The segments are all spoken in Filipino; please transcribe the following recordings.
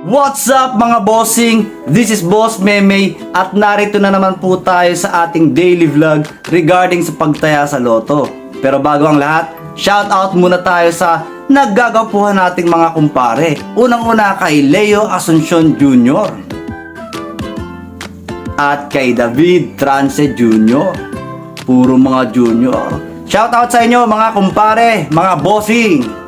What's up mga bossing? This is Boss Meme at narito na naman po tayo sa ating daily vlog regarding sa pagtaya sa loto. Pero bago ang lahat, shout out muna tayo sa naggagapuhan nating mga kumpare. Unang-una kay Leo Asuncion Jr. At kay David Trance Jr. Puro mga junior. Shout out sa inyo mga kumpare, mga bossing!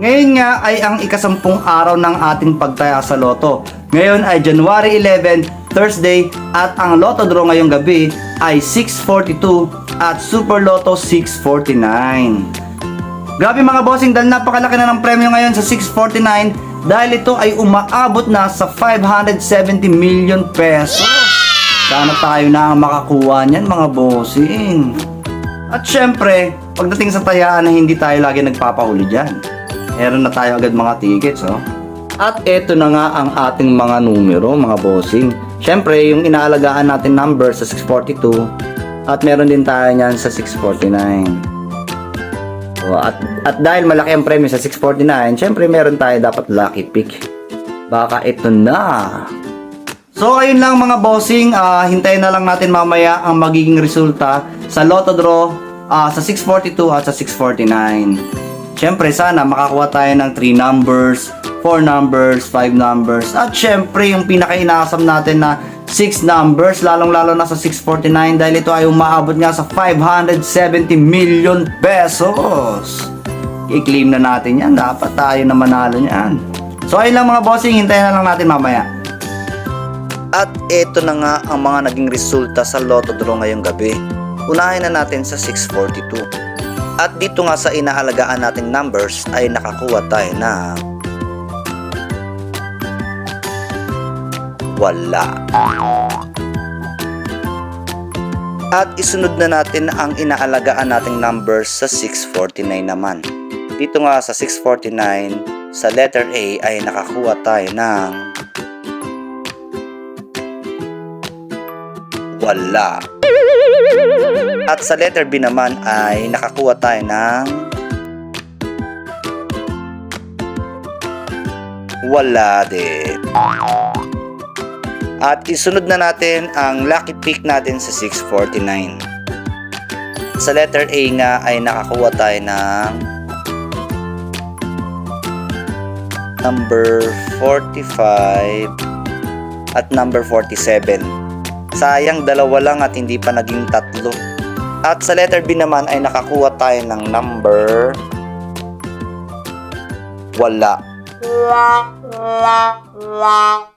Ngayon nga ay ang ikasampung araw ng ating pagtaya sa loto. Ngayon ay January 11, Thursday at ang loto draw ngayong gabi ay 642 at Super Loto 649. Grabe mga bossing dahil napakalaki na ng premyo ngayon sa 649 dahil ito ay umaabot na sa 570 million pesos. Sana tayo na ang makakuha niyan mga bossing. At syempre, pagdating sa tayaan na hindi tayo lagi nagpapahuli dyan. Meron na tayo agad mga tickets, oh. At eto na nga ang ating mga numero, mga bossing. Syempre, yung inaalagaan natin number sa 642 at meron din tayo niyan sa 649. Oh, at, at dahil malaki ang premyo sa 649, syempre meron tayo dapat lucky pick. Baka ito na. So ayun lang mga bossing, ah, hintayin na lang natin mamaya ang magiging resulta sa Lotto Draw ah, sa 642 at sa 649. Syempre sana makakuha tayo ng 3 numbers, 4 numbers, 5 numbers, at syempre yung pinaka-inaasam natin na 6 numbers, lalong-lalo na sa 649 dahil ito ay umaabot nga sa 570 million pesos. I-claim na natin yan, dapat tayo na manalo niyan. So ayun lang mga bossing, hintayin na lang natin mamaya. At eto na nga ang mga naging resulta sa Lotto Draw ngayong gabi. Unahin na natin sa 642. At dito nga sa inaalagaan nating numbers ay nakakuha tayo na wala. At isunod na natin ang inaalagaan nating numbers sa 649 naman. Dito nga sa 649, sa letter A ay nakakuha tayo ng wala. At sa letter B naman ay nakakuha tayo ng wala din. At isunod na natin ang lucky pick natin sa 649. Sa letter A nga ay nakakuha tayo ng number 45 at number 47. Sayang dalawa lang at hindi pa naging tatlo. At sa letter B naman ay nakakuha tayo ng number wala.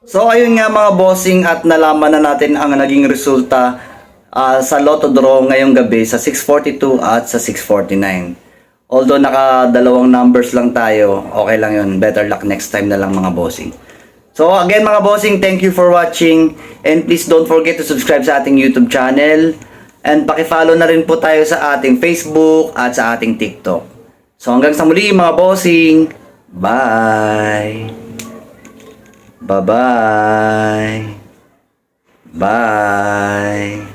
So ayun nga mga bossing at nalaman na natin ang naging resulta ah, sa Lotto Draw ngayong gabi sa 642 at sa 649. Although nakadalawang numbers lang tayo, okay lang yun. Better luck next time na lang mga bossing. So again mga bossing, thank you for watching and please don't forget to subscribe sa ating YouTube channel and paki-follow na rin po tayo sa ating Facebook at sa ating TikTok. So hanggang sa muli mga bossing, bye! Bye-bye! Bye!